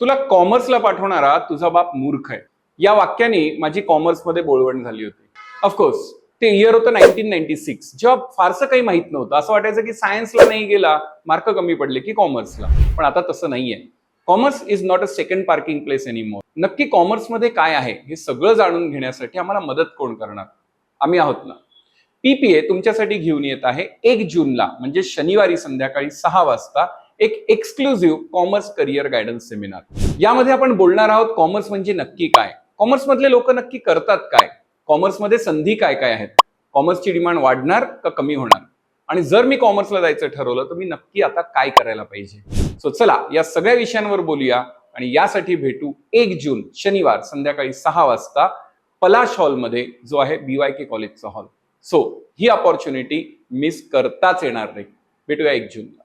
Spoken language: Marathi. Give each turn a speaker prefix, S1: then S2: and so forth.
S1: तुला कॉमर्सला पाठवणारा तुझा बाप मूर्ख आहे. या वाक्याने माझी कॉमर्समध्ये बोळवण झाली होती. ऑफकोर्स ते इयर होतं नाईन्टीन नाईन्टी सिक्स जेव्हा फारसं काही माहीत नव्हतं असं वाटायचं की सायन्सला नाही गेला मार्क कमी पडले की कॉमर्सला पण आता तसं नाहीये. Commerce is not a second parking place anymore नक्की कॉमर्समध्ये काय आहे हे सगळं जाणून घेण्यासाठी आम्हाला मदत कोण करणार? आम्ही आहोत ना. पीपीए तुमच्यासाठी घेऊन येत आहे एक जूनला म्हणजे शनिवारी संध्याकाळी सहा वाजता. एक exclusive commerce career guidance seminar यामध्ये आपण बोलणार आहोत कॉमर्स म्हणजे नक्की काय? कॉमर्स मधले लोक नक्की करतात काय? कॉमर्समध्ये संधी काय काय आहेत? कॉमर्सची डिमांड वाढणार का कमी होणार? आणि जर मी कॉमर्सला जायचं ठरवलं तर मी नक्की आता काय करायला पाहिजे? सो चला या सगळ्या विषयांवर बोलूया आणि यासाठी भेटू एक जून शनिवार संध्याकाळी सहा वाजता पलाश हॉलमध्ये जो आहे बीवाय के कॉलेजचा हॉल सो ही ऑपॉर्च्युनिटी मिस करताच येणार नाही. भेटूया एक जूनला.